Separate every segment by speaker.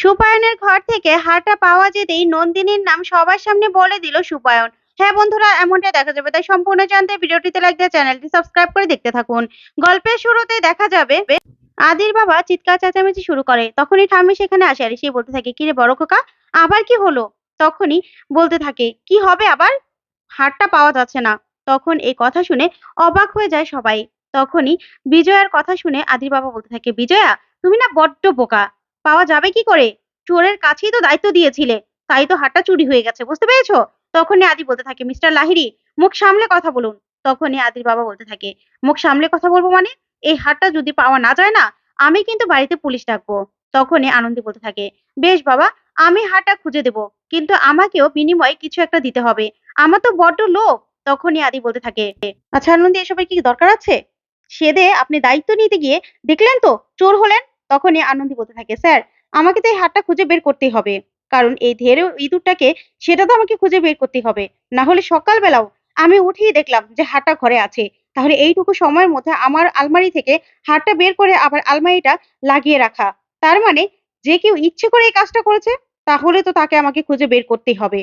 Speaker 1: সুপায়নের ঘর থেকে হারটা পাওয়া যেতেই নন্দিনীর নাম সবার সামনে বলে দিল সুপায়ন। হ্যাঁ বন্ধুরা এমনটা দেখা যাবে। তাই সম্পূর্ণ জানতে ভিডিওটিতে লাইক দিয়ে চ্যানেলটি সাবস্ক্রাইব করে দেখতে থাকুন। গল্পের শুরুতে দেখা যাবে, আদির বাবা চিৎকার চেঁচামেচি শুরু করে। তখনই ঠাম্মি সেখানে আসে আর সে বলতে থাকে, কিরে বড় খোকা, আবার কি হলো? তখনই বলতে থাকে, কি হবে আবার? হারটা পাওয়া যাচ্ছে না। তখন এই কথা শুনে অবাক হয়ে যায় সবাই। তখনই বিজয়ার কথা শুনে আদির বাবা বলতে থাকে, বিজয়া, তুমি না বড্ড বোকা। পাওয়া যাবে কি করে? চোরের কাছেই তো দায়িত্ব দিয়েছিলে, তাই তো হাটটা চুরি হয়ে গেছে, বুঝতে পেরেছ? তখনই আদি বলতে থাকে, মিস্টার লাহিরি মুখ সামলে কথা বলুন। তখনই আদির বাবা বলতে থাকে, মুখ সামলে কথা বলব মানে? এই হাটটা যদি পাওয়া না যায় না, আমি কিন্তু বাড়িতে পুলিশ ডাকবো। তখনই আনন্দি বলতে থাকে, বেশ বাবা, আমি হাটটা খুঁজে দেব, কিন্তু আমাকেও বিনিময়ে কিছু একটা দিতে হবে। আমার তো বড্ড লোভ। তখনই আদি বলতে থাকে আচ্ছা আনন্দি, এসবের কি দরকার আছে? সেদে আপনি দায়িত্ব নিতে গিয়ে দেখলেন তো, চোর হলেন? তখনই আনন্দি বলতে থাকে, স্যার, আমাকে তো এই হাটটা খুঁজে বের করতেই হবে। কারণ এই ধেরে ইঁদুরটাকে, সেটা তো আমাকে খুঁজে বের করতে হবে। না হলে সকালবেলাও আমি উঠেই দেখলাম যে হাটটা ঘরে আছে। তাহলে এইটুকু সময়ের মধ্যে আমার আলমারি থেকে হাটটা বের করে আবার আলমারিটা লাগিয়ে রাখা। তার মানে যে কেউ ইচ্ছে করে এই কাজটা করেছে, তাহলে তো তাকে আমাকে খুঁজে বের করতেই হবে।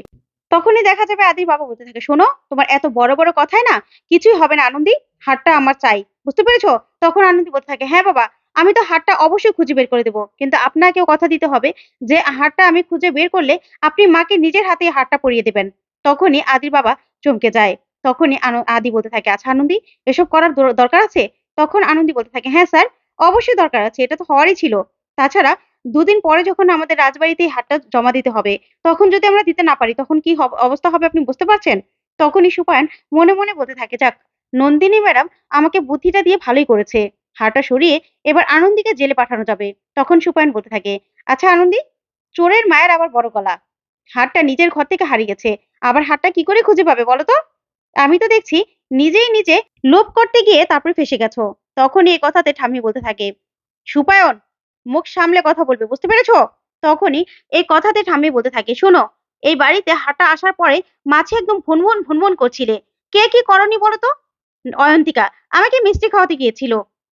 Speaker 1: তখনই দেখা যাবে আদির বাবা বলতে থাকে, শোনো, তোমার এত বড় বড় কথায় না, কিছুই হবে না, আনন্দি। হাটটা আমার চাই। বুঝতে পেরেছ? তখন আনন্দি বলতে থাকে হ্যাঁ বাবা আমি তো হারটা অবশ্যই খুঁজে বের করে দেবো। কিন্তু আপনাকেও কথা দিতে হবে যে, হারটা আমি খুঁজে বের করলে আপনি মাকে নিজের হাতে হারটা পরিয়ে দেবেন। তখনই আদির বাবা চমকে যায়। তখনই আদি বলতে থাকে আচ্ছা আনন্দি, এসব করার দর- দরকার আছে? তখন আনন্দি বলতে থাকে হ্যাঁ স্যার, অবশ্যই দরকার আছে, এটা তো হওয়ারই ছিল। তাছাড়া দুদিন পরে যখন আমাদের রাজবাড়িতে হাটটা জমা দিতে হবে, তখন যদি আমরা দিতে না পারি, তখন কি অবস্থা হবে আপনি বুঝতে পারছেন? তখনই সুপায়ন মনে মনে বলতে থাকে, যাক, নন্দিনী ম্যাডাম আমাকে বুদ্ধিটা দিয়ে ভালোই করেছে। হারটা সরিয়ে এবার আনন্দীকে জেলে পাঠানো যাবে। তখন সুপায়ন বলতে থাকে আচ্ছা আনন্দী, চোরের মায়ের আবার বড় গলা। হারটা নিজের ঘর থেকে হারিয়ে গেছে। আবার হারটা কি করে খুঁজে পাবে বলো তো? আমি তো দেখছি নিজেই নিজে লোভ করতে গিয়ে তারপরে ফেসে গেছো। তখন এই কথাতে ঠাম্মি বলতে থাকে, সুপায়ন, মুখ সামলে কথা বলবে, বুঝতে পেরেছ? তখনই এই কথাতে ঠাম্মি বলতে থাকে, শোনো, এই বাড়িতে হাঁটা আসার পরে মাছে একদম ভুনভুন ভুনভুন করছিলে। কে কি করনি বলো তো? অয়ন্তিকা, আমাকে মিষ্টি খাওয়াতে গিয়েছিল।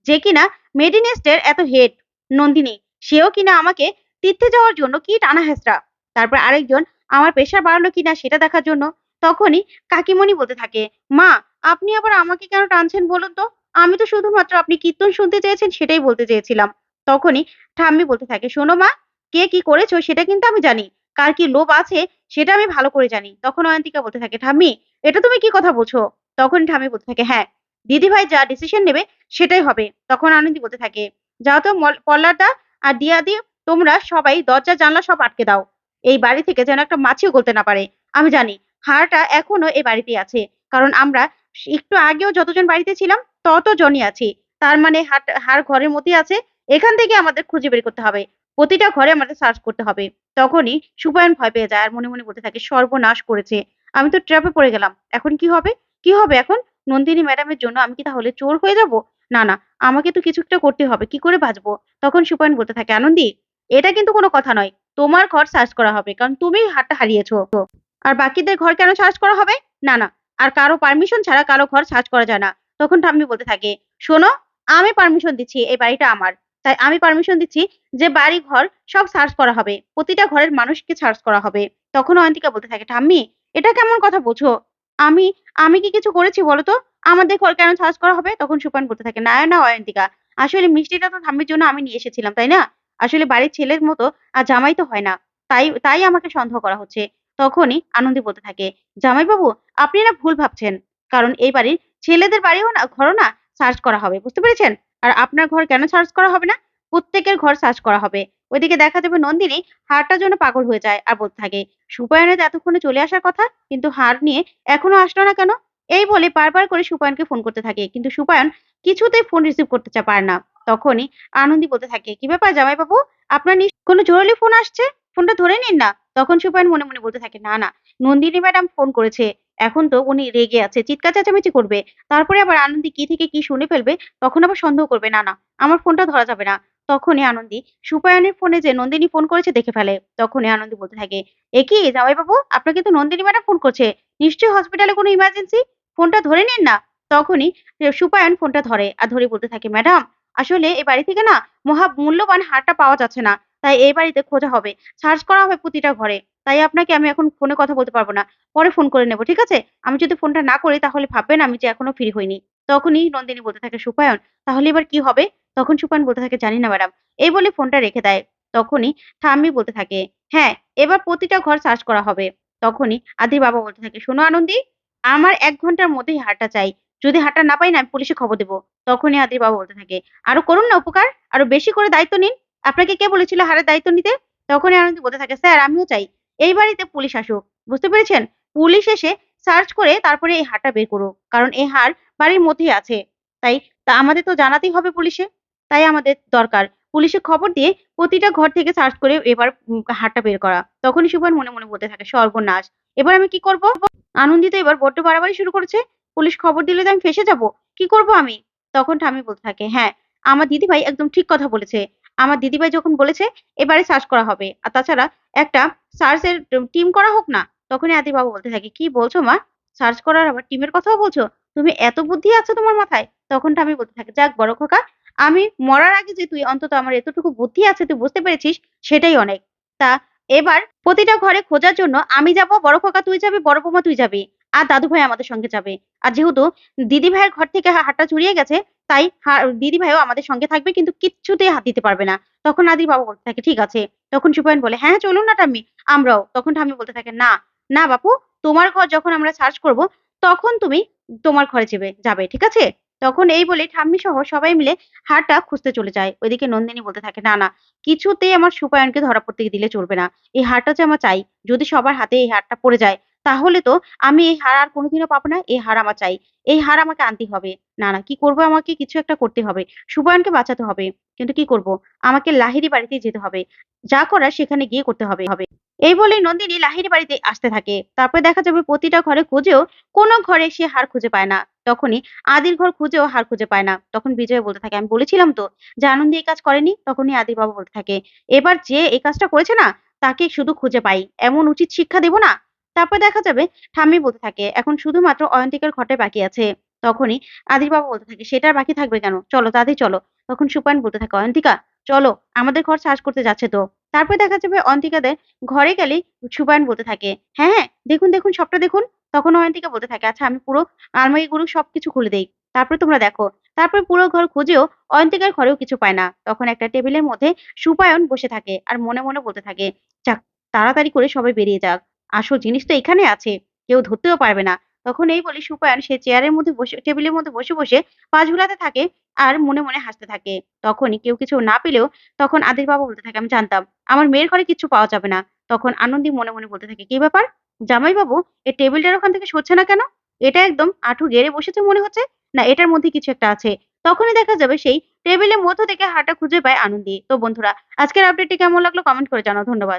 Speaker 1: যে কিনা মেডিনেস্টের এত হেড, নন্দিনী, সেও কিনা আমাকে তীর্থে যাওয়ার জন্য কি টানা হেসরা তারপর আরেকজন আমার প্রেশার বাড়ালো কিনা সেটা দেখার জন্য তখনই কাকিমণি বলতে থাকে, মা, আপনি আবার আমাকে কেন টানছেন বলুন তো? আমি তো শুধুমাত্র আপনি কীর্তন শুনতে চেয়েছেন সেটাই বলতে চেয়েছিলাম। তখনই ঠাম্মি বলতে থাকে, শোনো মা, কে কি করেছ সেটা কিন্তু আমি জানি, কার কি লোভ আছে সেটা আমি ভালো করে জানি। তখন অয়ন্তিকা বলতে থাকে, ঠাম্মি, এটা তুমি কি কথা বলছো? তখন ঠাম্মি বলতে থাকে হ্যাঁ দিদিভাই যা ডিসিশন নেবে সেটাই হবে। তখন আনন্দি বলতে থাকে, যাও তো পল্লারদা আর দিয়াদি তোমরা সবাই দরজা, জানলা সব আটকে দাও। এই বাড়ি থেকে যেন একটা মাছিও গলতে না পারে। আমি জানি, হাড়টা এখনও এই বাড়িতেই আছে। কারণ আমরা একটু আগেও যতজন বাড়িতে ছিলাম, ততজনই আছি। তার মানে হাট, হাড় ঘরের মধ্যেই আছে। এখান থেকে আমাদের খুঁজে বের করতে হবে। প্রতিটা ঘরে আমাদের সার্চ করতে হবে। তখনই সুপায়ন ভয় পেয়ে যায় আর মনে মনে বলতে থাকে, সর্বনাশ করেছে। আমি তো ট্র্যাপে পড়ে গেলাম। এখন কি হবে? কি হবে এখন? নন্দিনী ম্যাডামের জন্য আমি কি তাহলে চোর হয়ে যাব? না না, আমাকে তো কিছু একটা করতে হবে, কি করে বাঁচবো? তখন সুপায়ন বলতে থাকে, আনন্দি, এটা কিন্তু কোনো কথা নয়, তোমার ঘর সার্চ করা হবে, কারণ তুমি হাতটা হারিয়েছো আর বাকিদের ঘর কেন সার্চ করা হবে? না না, আর কারও পারমিশন ছাড়া কারও ঘর সার্চ করা যায় না। তখন ঠাম্মি বলতে থাকে, শোনো, আমি পারমিশন দিচ্ছি, এই বাড়িটা আমার। তাই আমি পারমিশন দিচ্ছি যে বাড়ি ঘর সব সার্চ করা হবে, প্রতিটা ঘরের মানুষকে সার্চ করা হবে। তখন অয়ন্তিকা বলতে থাকে, ঠাম্মি, এটা কেমন কথা বোঝো আমি আমি কি কিছু করেছি বলো তো আমাদের ঘর কেন সার্চ করা হবে? তখন সুপান বলতে থাকে না না অয়ন্তিকা, আসলে মিষ্টিটা তো ঠাম্মির জন্য আমি নিয়ে এসেছিলাম, তাই না? আসলে বাড়ির ছেলের মতো আর জামাই তো হয় না, তাই তাই আমাকে সন্দেহ করা হচ্ছে। তখনই আনন্দি বলতে থাকে, জামাইবাবু, আপনি না ভুল ভাবছেন, কারণ এই বাড়ির ছেলেদের বাড়িও না, ঘরও না সার্চ করা হবে, বুঝতে পেরেছেন? আর আপনার ঘর কেন সার্চ করা হবে না? প্রত্যেকের ঘর সার্চ করা হবে। ওইদিকে দেখা যাবে নন্দিনী হারটার জন্য পাগল হয়ে যায় আর বলতে থাকে সুপায়নের এতক্ষণে চলে আসার কথা, কিন্তু হার নিয়ে এখনও আসলো না কেন? এই বলে বারবার করে সুপায়নকে ফোন করতে থাকে, কিন্তু সুপায়ন কিছুতেই ফোন রিসিভ করতে চা পারে না। তখনই আনন্দি বলতে থাকে, কি ব্যাপার জামাইবাবু? আপনার নিশ- কোনো জরুরি ফোন আসছে? ফোনটা ধরে নিন না। তখন সুপায়ন মনে মনে বলতে থাকে, না না, নন্দিনী ম্যাডাম ফোন করেছে। এখন তো উনি রেগে আছে, চিৎকার চেঁচামেচি করবে। তারপরে আবার আনন্দি কি থেকে কি শুনে ফেলবে, তখন আবার সন্দেহ করবে, না না, আমার ফোনটা ধরা যাবে না। তখনই আনন্দি। সুপায়নের ফোনে যে নন্দিনী ফোন করেছে দেখে ফেলে। তখনই আনন্দি বলতে থাকে এ কি জামাইবাবু আপনাকে তো নন্দিনী ম্যাডাম ফোন করছে। নিশ্চয়ই হসপিটালে কোনো ইমার্জেন্সি ফোনটা ধরে নিন না। তখনই সুপায়ন ফোনটা ধরে আর ধরে বলতে থাকে ম্যাডাম আসলে এ বাড়ি থেকে না মহা মূল্যবান হারটা পাওয়া যাচ্ছে না। তাই এই বাড়িতে খোঁজা হবে। সার্চ করা হবে প্রতিটা ঘরে। তাই আপনাকে আমি এখন ফোনে কথা বলতে পারব না। পরে ফোন করে নেব, ঠিক আছে? আমি যদি ফোনটা না করি তাহলে ভাববেন আমি যে এখনও ফ্রি হইনি। তখনই নন্দিনী বলতে থাকে, সুপায়ন, তাহলে এবার কি হবে? তখন সুপায়ন বলতে থাকে, জানি না ম্যাডাম এই বলে ফোনটা রেখে দেয়। তখনই ঠাম্মি বলতে থাকে হ্যাঁ এবার প্রতিটা ঘর সার্চ করা হবে। তখনই আদির বাবা বলতে থাকে, শোনো আনন্দি, আমার এক ঘণ্টার মধ্যেই হারটা চাই। যদি হারটা না পাই, না, আমি পুলিশে খবর দেবো। তখনই আদির বাবা বলতে থাকে, আরও করুন না উপকার, আরও বেশি করে দায়িত্ব নিন। আপনাকে কে বলেছিল হারের দায়িত্ব নিতে? তখনই আনন্দি বলতে থাকে, স্যার, আমিও চাই। এই বাড়িতে পুলিশ আসুক। বুঝতে পেরেছেন? পুলিশ এসে সার্চ করে তারপরে এই হারটা বের করুক। কারণ এই হার বাড়ির মধ্যেই আছে। তাই তা আমাদের তো জানাতেই হবে পুলিশে। তাই আমাদের দরকার। পুলিশে খবর দিয়ে প্রতিটা ঘর থেকে সার্চ করে এবার হারটা বের করা। তখনই সুপার মনে মনে বলতে থাকে, সর্বনাশ। এবার আমি কি করব? আনন্দিত এবার বড্ড বাড়াবাড়ি শুরু করেছে। পুলিশ খবর দিলে তো আমি ফেসে যাব? কি করব আমি? তখন ঠামি বলতে থাকে হ্যাঁ আমার দিদিভাই একদম ঠিক কথা বলেছে। আমার দিদিভাই যখন বলেছে, এবারে সার্চ করা হবে। আর তাছাড়া একটা সার্চের টিম করা হোক না? তখনই আদি বাবু বলতে থাকে, কি বলছো মা? সার্চ করার আবার টিমের কথাও বলছো? তুমি এত বুদ্ধি আছে তোমার মাথায় তখন আমি বলতে থাকে, যাক বড় খোকা, আমি মরার আগে যে তুই অন্তত আমার এতটুকু বুদ্ধি আছে, তুই বুঝতে পেরেছিস, সেটাই অনেক। তা এবার প্রতিটা ঘরে খোঁজার জন্য আমি যাব, বড় খোকা তুই যাবি, বড় বৌমা তুই যাবি, আর দাদু ভাই আমাদের সঙ্গে যাবে। আর যেহেতু দিদি ভাইয়ের ঘর থেকে হাটটা চুরিয়ে গেছে, তাই দিদি ভাইও আমাদের সঙ্গে থাকবে, কিন্তু কিচ্ছুতেই হাত দিতে পারবে না। তখন আদি বাবা বলতে থাকে, ঠিক আছে। তখন সুপায়ন বলে হ্যাঁ চলুন না টাম্মি আমরাও। তখন ঠাম্মি বলতে থাকে, না না বাপু, তোমার ঘর যখন আমরা সার্চ করব, তখন তুমি তোমার ঘরে যাবে যাবে, ঠিক আছে? তখন এই বলে ঠাম্মি সহ সবাই মিলে হারটা খুঁজতে চলে যায়। ওইদিকে নন্দিনী বলতে থাকে, না না, কিছুতেই আমার সুপায়নকে ধরা পড়তে দিলে চলবে না। এই হারটা যে আমার চাই, যদি সবার হাতে এই হারটা পড়ে যায়, তাহলে তো আমি এই হার আর কোনোদিনও পাবো না, এই হার আমার চাই। এই হার আমাকে আনতে হবে। না না, কি করব আমাকে? কিছু একটা করতে হবে। সুবয়নকে বাঁচাতে হবে। কিন্তু কি করব? আমাকে লাহিরি বাড়িতে যেতে হবে। যা করার সেখানে গিয়ে করতে হবে হবে। এই বলে নন্দিনী লাহিরি বাড়িতে আসতে থাকে। তারপর দেখা যাবে প্রতিটা ঘরে খুঁজেও কোনো ঘরে সে হার খুঁজে পায় না। তখনই আদির ঘর খুঁজেও হার খুঁজে পায় না। তখন বিজয় বলতে থাকে, আমি বলেছিলাম তো যে আনন্দি এই কাজ করেনি? তখনই আদির বাবা বলতে থাকে, এবার যে এই কাজটা করেছে না, তাকে শুধু খুঁজে পাই। এমন উচিত শিক্ষা দেব না? তারপর দেখা যাবে ঠাম্মি বলতে থাকে, এখন শুধুমাত্র অয়ন্তিকের ঘটে বাকি আছে। তখনই আদির বাবা বলতে থাকে সেটার বাকি থাকবে কেন? চলো, তাড়াতাড়ি চলো। তখন সুপায়ন বলতে থাকে, অয়ন্তিকা চলো, আমাদের ঘর সার্চ করতে যাচ্ছে তো। তারপর দেখা যাবে অয়ন্তিকাদের ঘরে গেলে সুপায়ন বলতে থাকে। হ্যাঁ হ্যাঁ দেখুন দেখুন, সবটা দেখুন। তখন অয়ন্তিকা বলতে থাকে আচ্ছা আমি পুরো আলমারিগুলো সবকিছু খুলে দেই। তারপরে তোমরা দেখো। তারপর পুরো ঘর খুঁজেও অয়ন্তিকার ঘরেও কিছু পায় না। তখন একটা টেবিলের মধ্যে সুপায়ন বসে থাকে আর মনে মনে বলতে থাকে, যাক, তাড়াতাড়ি করে সবাই বেরিয়ে যাক। আসল জিনিস তো এখানে আছে। কেউ ধরতেও পারবে না। তখন এই বলে সুপায়ন সে চেয়ারের মধ্যে বসে, টেবিলের মধ্যে বসে বসে পা ঝুলাতে থাকে আর মনে মনে হাসতে থাকে। তখনই কেউ কিছু না পেলেও তখন আদির বাবা বলতে থাকে, আমি জানতাম, আমার মেয়ের ঘরে কিছু পাওয়া যাবে না। তখন আনন্দী মনে মনে বলতে থাকে, কি ব্যাপার? জামাই বাবু এই টেবিলটার ওখান থেকে সরছে না কেন? এটা একদম আঁঠু গেড়ে বসেছে মনে হচ্ছে? না, এটার মধ্যে কিছু একটা আছে? তখনই দেখা যাবে সেই টেবিলের মধ্য থেকে হাঁটা খুঁজে পায় আনন্দী। তো বন্ধুরা, আজকের আপডেটটি কেমন লাগল কমেন্ট করে জানাও। ধন্যবাদ।